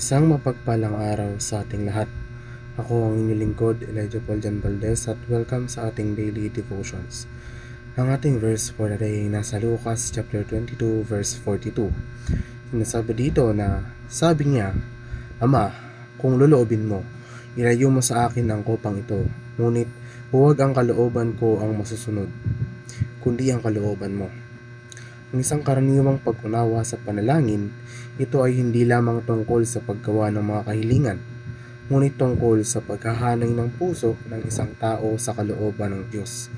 Isang mapagpalang araw sa ating lahat. Ako ang inyong lingkod, Elijah Paul Jan Valdez at welcome sa ating daily devotions. Ang ating verse for today ay nasa Lucas chapter 22 verse 42. Sinasabi dito na sabi niya, Ama, kung loloobin mo, ilayo mo sa akin ang kopang ito, ngunit huwag ang kalooban ko ang masusunod, kundi ang kalooban mo. Ang isang karaniwang pag-unawa sa panalangin, ito ay hindi lamang tungkol sa paggawa ng mga kahilingan, ngunit tungkol sa paghahanay ng puso ng isang tao sa kalooban ng Diyos.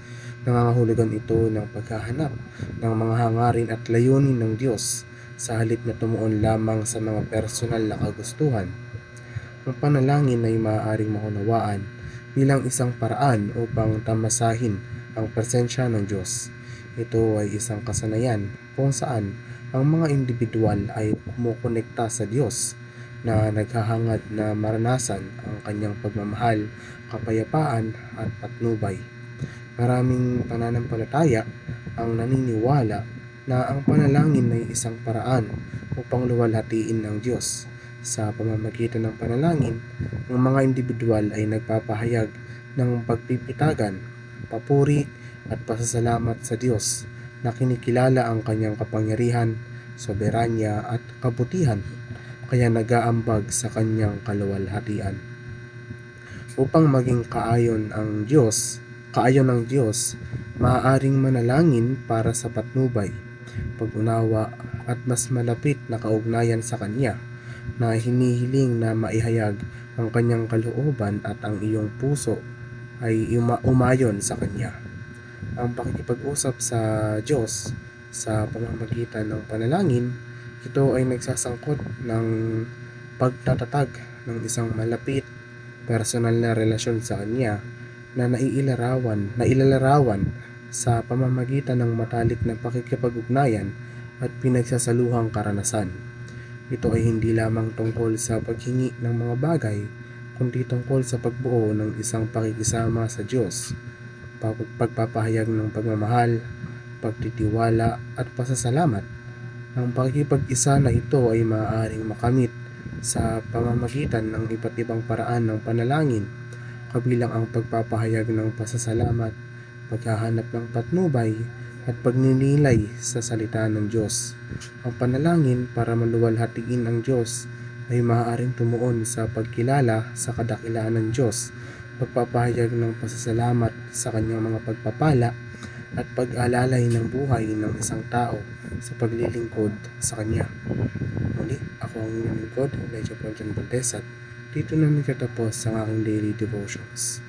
Nangangahulugan ito ng paghahanap ng mga hangarin at layunin ng Diyos sa halip na tumuon lamang sa mga personal na kagustuhan. Ang panalangin ay maaaring maunawaan bilang isang paraan upang tamasahin ang presensya ng Diyos. Ito ay isang kasanayan kung saan ang mga individual ay kumukonekta sa Diyos na naghahangad na maranasan ang kanyang pagmamahal, kapayapaan at patnubay. Maraming pananampalataya ang naniniwala na ang panalangin ay isang paraan upang luwalhatiin ng Diyos. Sa pamamagitan ng panalangin, ang mga individual ay nagpapahayag ng pagpipitagan, papuri at pasasalamat sa Diyos na kinikilala ang kanyang kapangyarihan, soberanya at kabutihan kaya nagaambag sa kanyang kaluwalhatian. Upang maging kaayon ang Diyos, kaayon ng Diyos, maaaring manalangin para sa patnubay, pag-unawa at mas malapit na kaugnayan sa Kanya na hinihiling na maihayag ang kanyang kalooban at ang iyong puso ay uma- umayon sa Kanya. Ang pakikipag-usap sa Diyos sa pamamagitan ng panalangin, ito ay nagsasangkot ng pagtatatag ng isang malapit personal na relasyon sa Kanya na naiilarawan, nailalarawan sa pamamagitan ng matalik na pakikipag-ugnayan at pinagsasaluhang karanasan. Ito ay hindi lamang tungkol sa paghingi ng mga bagay, kundi tungkol sa pagbuo ng isang pakikisama sa Diyos, pagpapahayag ng pagmamahal, pagtitiwala at pasasalamat. Ang pakikipag-isa na ito ay maaaring makamit sa pamamagitan ng iba't ibang paraan ng panalangin, kabilang ang pagpapahayag ng pasasalamat, paghahanap ng patnubay, at pagninilay sa salita ng Diyos. Ang panalangin para maluwalhatiin ang Diyos ay maaaring tumuon sa pagkilala sa kadakilaan ng Diyos, pagpapahayag ng pasasalamat sa kanyang mga pagpapala, at pag-alalay ng buhay ng isang tao sa paglilingkod sa Kanya. Muli, ako ang inyong lingkod, Elijah Paul John Valdez at dito na nagtatapos ang aking daily devotions.